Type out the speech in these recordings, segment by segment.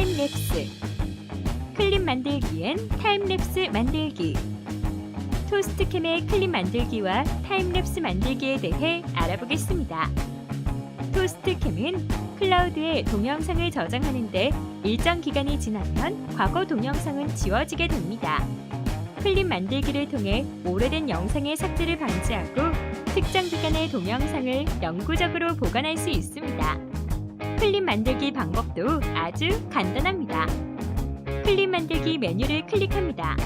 타임랩스 클립 만들기엔 타임랩스 만들기 토스트캠의 클립 만들기와 타임랩스 만들기에 대해 알아보겠습니다. 토스트캠은 클라우드에 동영상을 저장하는데 일정 기간이 지나면 과거 동영상은 지워지게 됩니다. 클립 만들기를 통해 오래된 영상의 삭제를 방지하고 특정 기간의 동영상을 영구적으로 보관할 수 있습니다. 클립 만들기 방법도 아주 간단합니다. 클립 만들기 메뉴를 클릭합니다.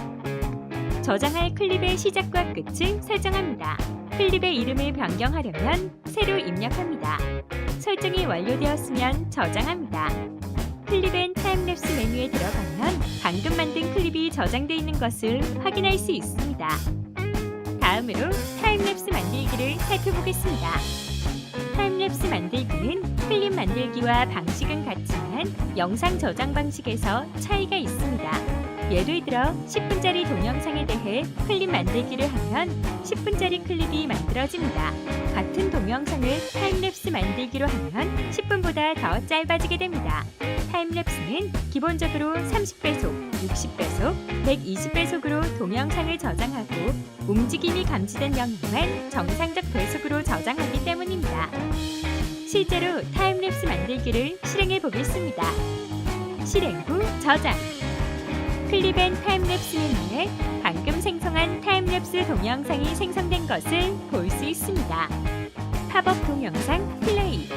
저장할 클립의 시작과 끝을 설정합니다. 클립의 이름을 변경하려면 새로 입력합니다. 설정이 완료되었으면 저장합니다. 클립엔 타임랩스 메뉴에 들어가면 방금 만든 클립이 저장되어 있는 것을 확인할 수 있습니다. 다음으로 타임랩스 만들기를 살펴보겠습니다. 타임랩스 만들기는 클립 만들기와 방식은 같지만 영상 저장 방식에서 차이가 있습니다. 예를 들어 10분짜리 동영상에 대해 클립 만들기를 하면 10분짜리 클립이 만들어집니다. 같은 동영상을 타임랩스 만들기로 하면 10분보다 더 짧아지게 됩니다. 타임랩스는 기본적으로 30배속, 60배속, 120배속으로 동영상을 저장하고 움직임이 감지된 영상만 정상적 배속으로 저장하기 때문입니다. 실제로 타임랩스 만들기를 실행해 보겠습니다. 실행 후 저장. 클립 앤 타임랩스 메뉴에 방금 생성한 타임랩스 동영상이 생성된 것을 볼 수 있습니다. 팝업 동영상 플레이.